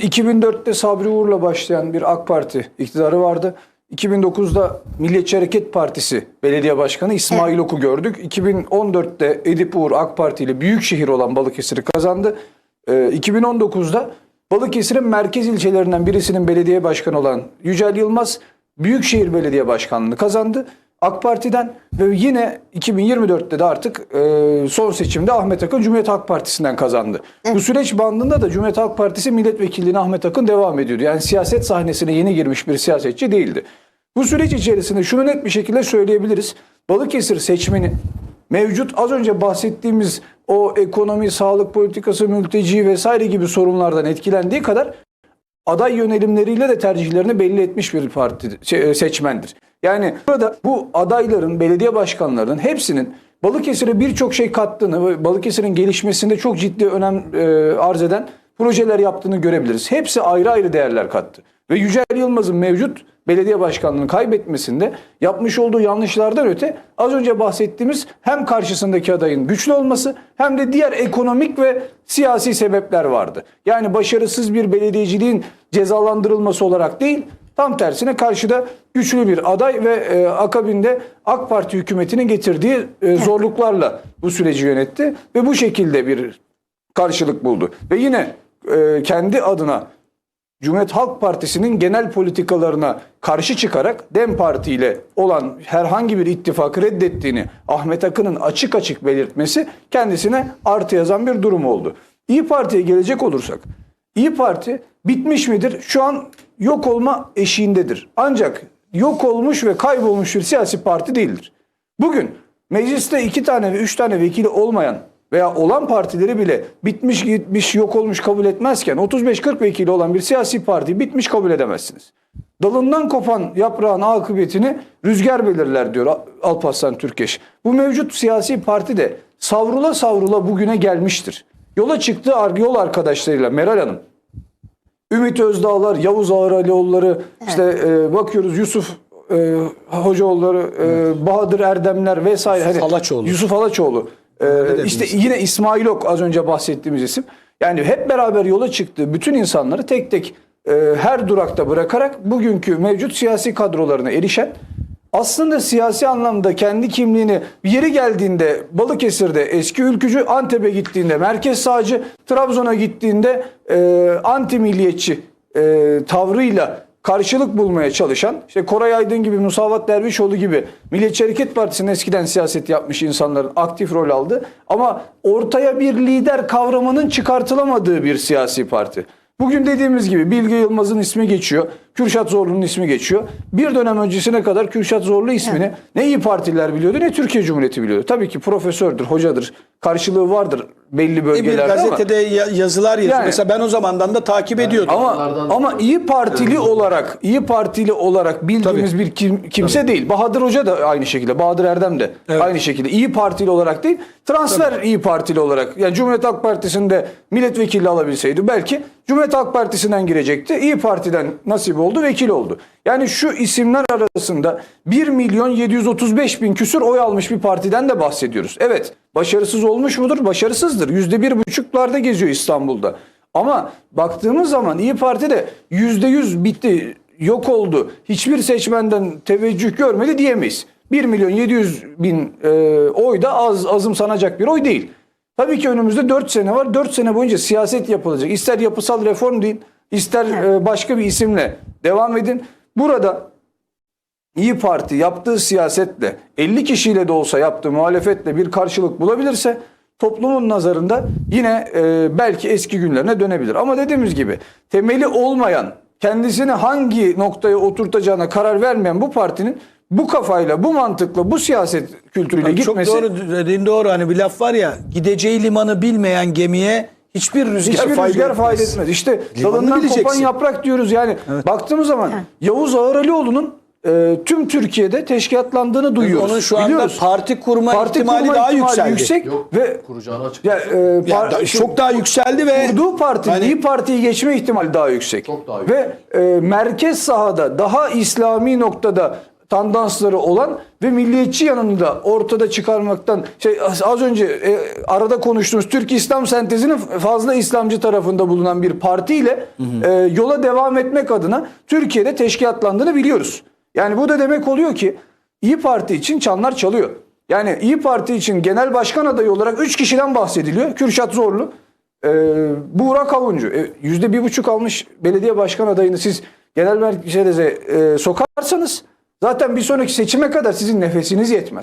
Şimdi 2004'te Sabri Uğur'la başlayan bir AK Parti iktidarı vardı. 2009'da Milliyetçi Hareket Partisi belediye başkanı İsmail Ok'u gördük. 2014'te Edip Uğur AK Parti ile büyük şehir olan Balıkesir'i kazandı. Ee, 2019'da Balıkesir'in merkez ilçelerinden birisinin belediye başkanı olan Yücel Yılmaz Büyükşehir Belediye Başkanlığı'nı kazandı. AK Parti'den ve yine 2024'te de artık e, son seçimde Ahmet Akın Cumhuriyet Halk Partisi'nden kazandı. Bu süreç bandında da Cumhuriyet Halk Partisi milletvekilliğine Ahmet Akın devam ediyordu. Yani siyaset sahnesine yeni girmiş bir siyasetçi değildi. Bu süreç içerisinde şunu net bir şekilde söyleyebiliriz. Balıkesir seçmeni mevcut az önce bahsettiğimiz o ekonomi, sağlık politikası, mülteci vesaire gibi sorunlardan etkilendiği kadar aday yönelimleriyle de tercihlerini belli etmiş bir parti şey, seçmendir. Yani burada bu adayların, belediye başkanlarının hepsinin Balıkesir'e birçok şey kattığını ve Balıkesir'in gelişmesinde çok ciddi önem e, arz eden projeler yaptığını görebiliriz. Hepsi ayrı ayrı değerler kattı. Ve Yücel Yılmaz'ın mevcut belediye başkanlığını kaybetmesinde yapmış olduğu yanlışlardan öte az önce bahsettiğimiz hem karşısındaki adayın güçlü olması hem de diğer ekonomik ve siyasi sebepler vardı. Yani başarısız bir belediyeciliğin cezalandırılması olarak değil, tam tersine karşıda güçlü bir aday ve e, akabinde AK Parti hükümetinin getirdiği e, zorluklarla bu süreci yönetti ve bu şekilde bir karşılık buldu. Ve yine e, kendi adına Cumhuriyet Halk Partisi'nin genel politikalarına karşı çıkarak DEM Parti ile olan herhangi bir ittifakı reddettiğini Ahmet Akın'ın açık açık belirtmesi kendisine artı yazan bir durum oldu. İyi Parti'ye gelecek olursak, İyi Parti bitmiş midir? Şu an yok olma eşiğindedir. Ancak yok olmuş ve kaybolmuş bir siyasi parti değildir. Bugün mecliste iki tane ve üç tane vekili olmayan veya olan partileri bile bitmiş gitmiş yok olmuş kabul etmezken 35-40 vekili olan bir siyasi parti bitmiş kabul edemezsiniz. Dalından kopan yaprağın akıbetini rüzgar belirler diyor Alparslan Türkeş. Bu mevcut siyasi parti de savrula savrula bugüne gelmiştir. Yola çıktığı yol arkadaşlarıyla Meral Hanım, Ümit Özdağlar, Yavuz Ağralioğulları, işte e, bakıyoruz Yusuf e, Hocaoğulları, e, Bahadır Erdemler vesaire. Hani Alaçoğlu. Yusuf Alaçoğlu. E, işte yine İsmail Ok az önce bahsettiğimiz isim. Yani hep beraber yola çıktı. Bütün insanları tek tek e, her durakta bırakarak bugünkü mevcut siyasi kadrolarına erişen aslında siyasi anlamda kendi kimliğini yeri geldiğinde Balıkesir'de eski ülkücü, Antep'e gittiğinde merkez sağcı, Trabzon'a gittiğinde e, anti milliyetçi e, tavrıyla karşılık bulmaya çalışan, işte Koray Aydın gibi, Musavat Dervişoğlu gibi Milliyetçi Hareket Partisi'nin eskiden siyaset yapmış insanların aktif rol aldı. Ama ortaya bir lider kavramının çıkartılamadığı bir siyasi parti. Bugün dediğimiz gibi Bilge Yılmaz'ın ismi geçiyor. Kürşat Zorlu'nun ismi geçiyor. Bir dönem öncesine kadar Kürşat Zorlu ismini ne iyi Partililer biliyordu ne Türkiye Cumhuriyeti biliyordu. Tabii ki profesördür, hocadır. Karşılığı vardır belli Bir bölgelerde ama. gazetede ya- yazılar yazıyor. Yani- Mesela ben o zamandan da takip ediyordum. Ama ama iyi partili olarak, iyi partili olarak bildiğimiz bir kim- kimse değil. Bahadır Hoca da aynı şekilde, Bahadır Erdem de aynı şekilde iyi partili olarak değil, transfer iyi partili olarak. Yani Cumhuriyet Halk Partisi'nde milletvekili alabilseydi belki Cumhuriyet Halk Partisi'nden girecekti. İyi Parti'den nasip oldu, vekil oldu. Yani şu isimler arasında 1 milyon 735 bin küsur oy almış bir partiden de bahsediyoruz. Evet, başarısız olmuş mudur? Başarısızdır. Yüzde bir buçuklarda geziyor İstanbul'da. Ama baktığımız zaman İyi Parti de yüzde yüz bitti, yok oldu. Hiçbir seçmenden teveccüh görmedi diyemeyiz. 1 milyon 700 bin e, oy da az azımsanacak bir oy değil. Tabii ki önümüzde 4 sene var. 4 sene boyunca siyaset yapılacak. İster yapısal reform deyin, ister e, başka bir isimle devam edin. Burada İyi Parti yaptığı siyasetle 50 kişiyle de olsa yaptığı muhalefetle bir karşılık bulabilirse toplumun nazarında yine e, belki eski günlerine dönebilir. Ama dediğimiz gibi temeli olmayan kendisini hangi noktaya oturtacağına karar vermeyen bu partinin bu kafayla, bu mantıkla, bu siyaset kültürüyle Çok gitmesi doğru dediğin doğru. Hani bir laf var ya gideceği limanı bilmeyen gemiye hiçbir rüzgar, Hiçbir fayda, rüzgar etmez. fayda etmez. İşte Limanını dalından kopan yaprak diyoruz yani. Baktığımız zaman Yavuz Ağralioğlu'nun e, tüm Türkiye'de teşkilatlandığını duyuyoruz. Onun şu anda Biliyoruz. parti kurma Parti ihtimali kurma daha ihtimali yükseldi. yüksek Yok, ve kuracağını açık. ya, e, Ya da- çok daha yükseldi ve kurduğu parti Hani- İyi Parti'yi geçme ihtimali daha yüksek. Çok daha Ve e, merkez sahada daha İslami noktada tandansları olan ve milliyetçi yanında ortada çıkarmaktan şey az önce e, arada konuştuğumuz Türk İslam sentezinin fazla İslamcı tarafında bulunan bir partiyle e, yola devam etmek adına Türkiye'de teşkilatlandığını biliyoruz. Yani bu da demek oluyor ki İyi Parti için çanlar çalıyor. Yani İyi Parti için genel başkan adayı olarak 3 kişiden bahsediliyor. Kürşat Zorlu, e, Buğra Kavuncu. E, Yüzde bir buçuk almış belediye başkan adayını siz genel merkeze e, sokarsanız zaten bir sonraki seçime kadar sizin nefesiniz yetmez.